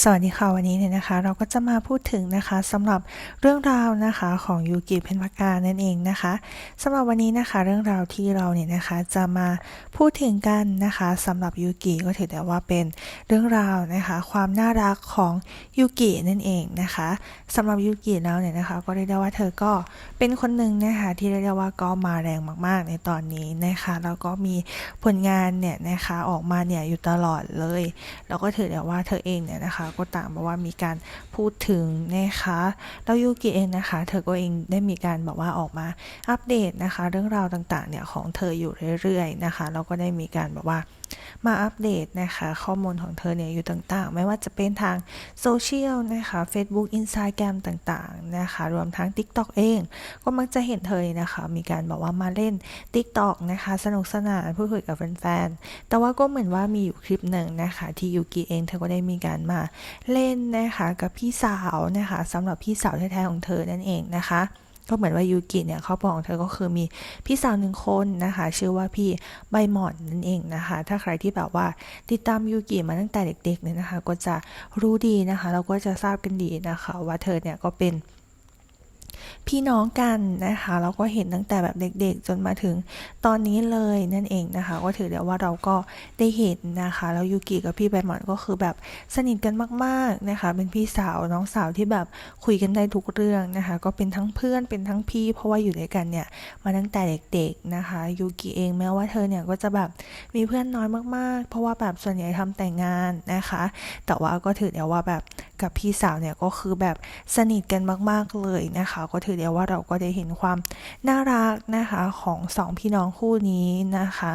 สวัสดีค่ะวันนี้เนี่ยนะคะ เราก็จะมาพูดถึงนะคะสำหรับเรื่องราวนะคะของยูกิเพนพากานั่นเองนะคะสำหรับวันนี้นะคะเรื่องราวที่เราเนี่ยนะคะจะมาพูดถึงกันนะคะสำหรับยูกิก็ถือได้ว่าเป็นเรื่องราวนะคะความน่ารักของยูกินั่นเองนะคะสำหรับยูกิแล้วเนี่ยนะคะ ก็เรียกได้ว่าเธอก็เป็นคนหนึ่งนะคะที่เรียกได้ว่าก็มาแรงมาก ๆ ในตอนนี้นะคะแล้วก็มีผลงานเนี่ยนะคะออกมาเนี่ยอยู่ตลอดเลย แล้วก็ถือได้ว่าเธอเองเนี่ยนะคะก็ต่างบอกว่ามีการพูดถึงนะคะแล้วยูกิเองนะคะ เธอก็เองได้มีการบอกว่าออกมาอัปเดตนะคะ เรื่องราวต่างๆเนี่ยของเธออยู่เรื่อยๆนะคะแล้วก็ได้มีการแบบว่า มาอัปเดตนะคะข้อมูลของเธอเนี่ยอยู่ต่างๆ ไม่ว่าจะเป็นทางโซเชียลนะคะ Facebook Instagram ต่างๆนะคะรวมทั้ง TikTok เอง ก็มักจะเห็นเธอนะคะ มีการบอกว่ามาเล่น TikTok นะคะ สนุกสนานพูดคุยกับแฟนๆแต่ว่าก็เหมือนว่ามีอยู่คลิปหนึ่งนะคะ ที่ยูกิเองเธอก็ได้มีการมาเล่นนะคะกับพี่สาวนะคะสำหรับพี่สาวแท้ๆของเธอนั่นเองนะคะ ก็เหมือนว่ายูกิเนี่ยครอบครัวของเธอก็คือมีพี่สาวหนึ่งคนนะคะ ชื่อว่าพี่ใบหมอนนั่นเองนะคะ ถ้าใครที่แบบว่าติดตามยูกิมาตั้งแต่เด็กๆเนี่ยนะคะ ก็จะรู้ดีนะคะ เราก็จะทราบกันดีนะคะ ว่าเธอเนี่ยก็เป็น พี่น้องกันนะคะเราก็เห็นตั้งแต่แบบเด็กๆ จนมาถึงตอนนี้เลยนั่นเองนะคะ ก็ถือได้ว่าเราก็ได้เห็นนะคะแล้วยูกิกับพี่ใบหมอนก็คือแบบสนิทกันมากๆนะคะ เป็นพี่สาวน้องสาวที่แบบคุยกันได้ทุกเรื่องนะคะ ก็เป็นทั้งเพื่อนเป็นทั้งพี่ เพราะว่าอยู่ด้วยกันเนี่ยมาตั้งแต่เด็กๆนะคะยูกิเองแม้ว่าเธอเนี่ยก็จะแบบมีเพื่อนน้อยมากๆ เพราะว่าแบบส่วนใหญ่ทำแต่งงานนะคะ แต่ว่าก็ถือได้ว่าแบบ กับพี่สาวเนี่ยก็คือแบบสนิทกันมากๆเลยนะคะ ก็ถือได้ว่าเราก็ได้เห็นความน่ารักนะคะของสองพี่น้องคู่นี้นะคะ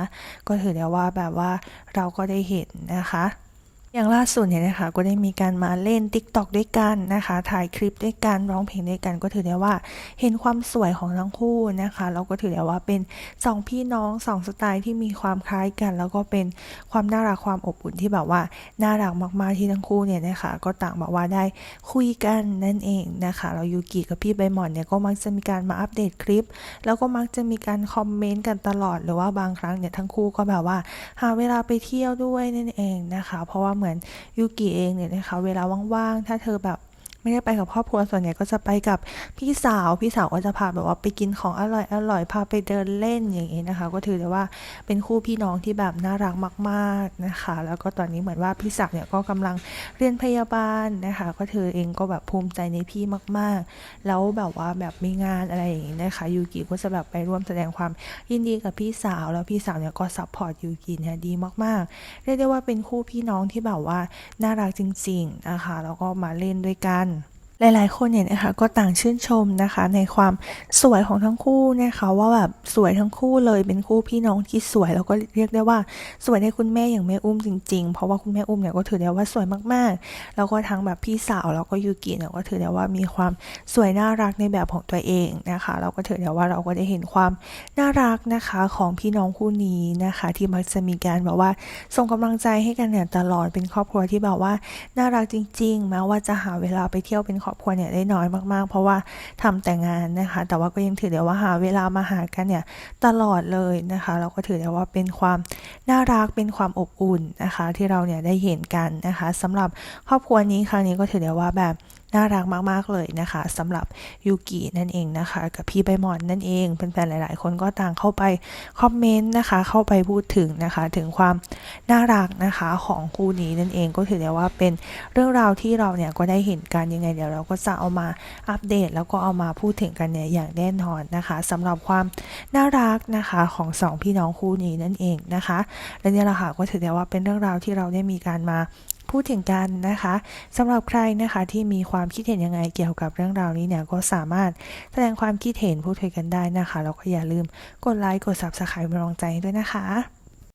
ก็ถือได้ว่าแบบว่าเราก็ได้เห็นนะคะ อย่างล่าสุดเนี่ยนะคะก็ได้มีการมาเล่น Tik t o อกด้วยกันนะคะ ถ่ายคลิปด้วยกันร้องเพลงด้วยกัน ก็ถือได้ว่าเห็นความสวยของทั้งคู่นะคะแล้วก็ถือได้ว่าเป็นสองพี่น้องสองสไตล์ที่มีความคล้ายกัน แล้วก็เป็นความน่ารักความอบอุ่นที่แบบว่าน่ารักมากๆที่ทั้งคู่เนี่ยนะคะก็ต่างบอกว่าได้คุยกันนั่นเองนะคะเรายูกิกับพี่ใบหมอนเนี่ยก็มักจะมีการมาอัปเดตคลิป แล้วก็มักจะมีการคอมเมนต์กันตลอดหรือว่าบางครั้งเนี่ยทั้งคู่ก็แบบว่า หาเวลาไปเที่ยวด้วยนั่นเองนะคะ เพราะว่าเหมือนยูกิเองเนี่ยนะคะเวลาว่างๆ ถ้าเธอแบบ ไม่ได้ไปกับครอบครัวส่วนใหญ่ก็จะไปกับพี่สาว พี่สาวก็จะพาแบบว่าไปกินของอร่อยอร่อยพาไปเดินเล่นอย่างนี้นะคะ ก็ถือได้ว่าเป็นคู่พี่น้องที่แบบน่ารักมาก ๆนะคะ แล้วก็ตอนนี้เหมือนว่าพี่สาวเนี่ยก็กำลังเรียนพยาบาลนะคะ ก็เธอเองก็แบบภูมิใจในพี่มาก ๆ แล้วแบบว่าแบบมีงานอะไรอย่างนี้นะคะยูกิก็จะแบบไปร่วมแสดงความยินดีกับพี่สาว แล้วพี่สาวเนี่ยก็ซัพพอร์ตยูกิเนี่ยดีมากๆเรียกได้ว่าเป็นคู่พี่น้องที่แบบว่าน่ารักจริง ๆนะคะแล้วก็มาเล่นด้วยกัน หลายๆ คนเนี่ยนะคะก็ต่างชื่นชมนะคะ ในความสวยของทั้งคู่นะคะว่าแบบสวยทั้งคู่เลยเป็นคู่พี่น้องที่สวยแล้วก็เรียกได้ว่าสวยในคุณแม่อย่างแม่อุ้มจริงๆ เพราะว่าคุณแม่อุ้มเนี่ยก็ถือได้ว่าสวยมากๆ แล้วก็ทั้งแบบพี่สาวแล้วก็ยูกิเนี่ยก็ถือได้ว่ามีความสวยน่ารักในแบบของตัวเองนะคะเราก็ถือได้ว่าเราก็ได้เห็นความน่ารักนะคะของพี่น้องคู่นี้นะคะ ที่มักจะมีการแบบว่าส่งกำลังใจให้กันเนี่ยตลอดเป็นครอบครัวที่แบบว่าน่ารักจริงๆแม้ว่าจะหาเวลาไปเที่ยวเป็นรอบครัวเนี่ยได้น้อยมากๆ เพราะว่าทำแต่งานนะคะ แต่ว่าก็ยังถือได้ว่าหาเวลามาหากันเนี่ยตลอดเลยนะคะ เราก็ถือได้ว่าเป็นความน่ารักเป็นความอบอุ่นนะคะ ที่เราเนี่ยได้เห็นกันนะคะสำหรับครอบครัวนี้ครั้งนี้ก็ถือได้ว่าแบบน่ารักมากๆเลยนะคะสำหรับยูกินั่นเองนะคะ กับพี่ใบหมอนนั่นเองแฟนๆหลาย ๆ คนก็ต่างเข้าไปคอมเมนต์นะคะ เข้าไปพูดถึงนะคะ ถึงความน่ารักนะคะของคู่นี้นั่นเองก็ถือได้ว่าเป็นเรื่องราวที่เราเนี่ยก็ได้เห็นกันยังไงเดี๋ยวเราก็จะเอามาอัปเดต แล้วก็เอามาพูดถึงกันเนี่ยอย่างแน่นอนนะคะสำหรับความน่ารักนะคะของสองพี่น้องคู่นี้นั่นเองนะคะและนี่แหละค่ะก็ถือได้ว่าเป็นเรื่องราวที่เราได้มีการมา พูดถึงกันนะคะสำหรับใครนะคะที่มีความคิดเห็นยังไงเกี่ยวกับเรื่องราวนี้เนี่ยก็สามารถแสดงความคิดเห็นพูดคุยกันได้นะคะแล้วก็อย่าลืมกดไลค์กด Subscribe เป็นกำลังใจด้วยนะคะ